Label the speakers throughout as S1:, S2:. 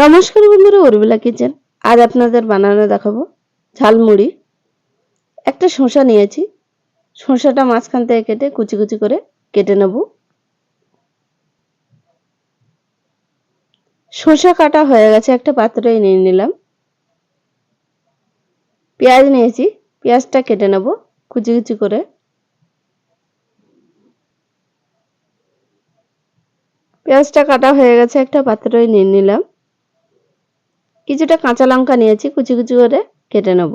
S1: নমস্কার বন্ধুরা, উর্মিলা কিচেন। আজ আপনাদের বানানো দেখাবো ঝালমুড়ি। একটা শসা নিয়েছি। শসাটা মাঝখান থেকে কেটে কুচি কুচি করে কেটে নেব। শসা কাটা হয়ে গেছে, একটা পাত্রে নিয়ে নিলাম। পেঁয়াজ নিয়েছি, পেঁয়াজটা কেটে নেব কুচি কুচি করে। পেঁয়াজটা কাটা হয়ে গেছে, একটা পাত্রে নিয়ে নিলাম। কিছুটা কাঁচা লঙ্কা নিয়েছি, কুচি কুচি করে কেটে নেব।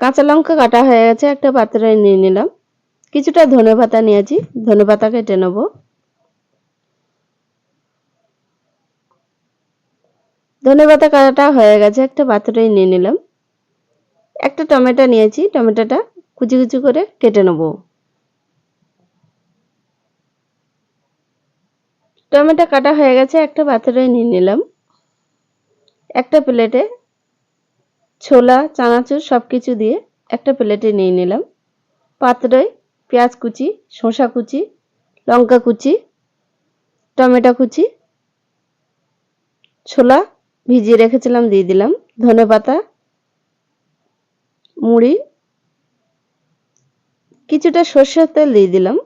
S1: কাঁচা লঙ্কা কাটা হয়ে গেছে, একটা পাত্রে নিয়ে নিলাম। কিছুটা ধনে পাতা নিয়েছি, ধনে পাতা কেটে নেব। ধনে পাতা কাটা হয়ে গেছে, একটা পাত্রে নিয়ে নিলাম। একটা টমেটো নিয়েছি, টমেটোটা কুচি কুচি করে কেটে নেব। টমেটো কাটা হয়ে গেছে, একটা পাত্রে নিয়ে নিলাম। একটা প্লেটে ছোলা, চানাচুর সব কিছু দিয়ে একটা প্লেটে নিয়ে নিলাম। পাত্রে পেঁয়াজ কুচি, শসা কুচি, লঙ্কা কুচি, টমেটো কুচি, ছোলা ভিজিয়ে রেখেছিলাম, দিয়ে দিলাম। ধনে পাতা, মুড়ি, কিছুটা সর্ষের তেল দিয়ে দিলাম।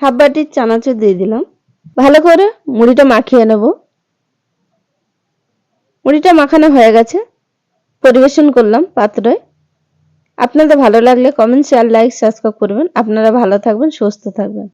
S1: হাফ বাটি চানাচুর দিয়ে দিলাম। ভালো করে মুড়িটা মাখিয়ে নেব। মুড়িটা মাখানো হয়ে গেছে। পরিবেশন করলাম পাত্রে আপনাদের ভালো লাগলে কমেন্ট, শেয়ার, লাইক, সাবস্ক্রাইব করবেন। আপনারা ভালো থাকবেন, সুস্থ থাকবেন।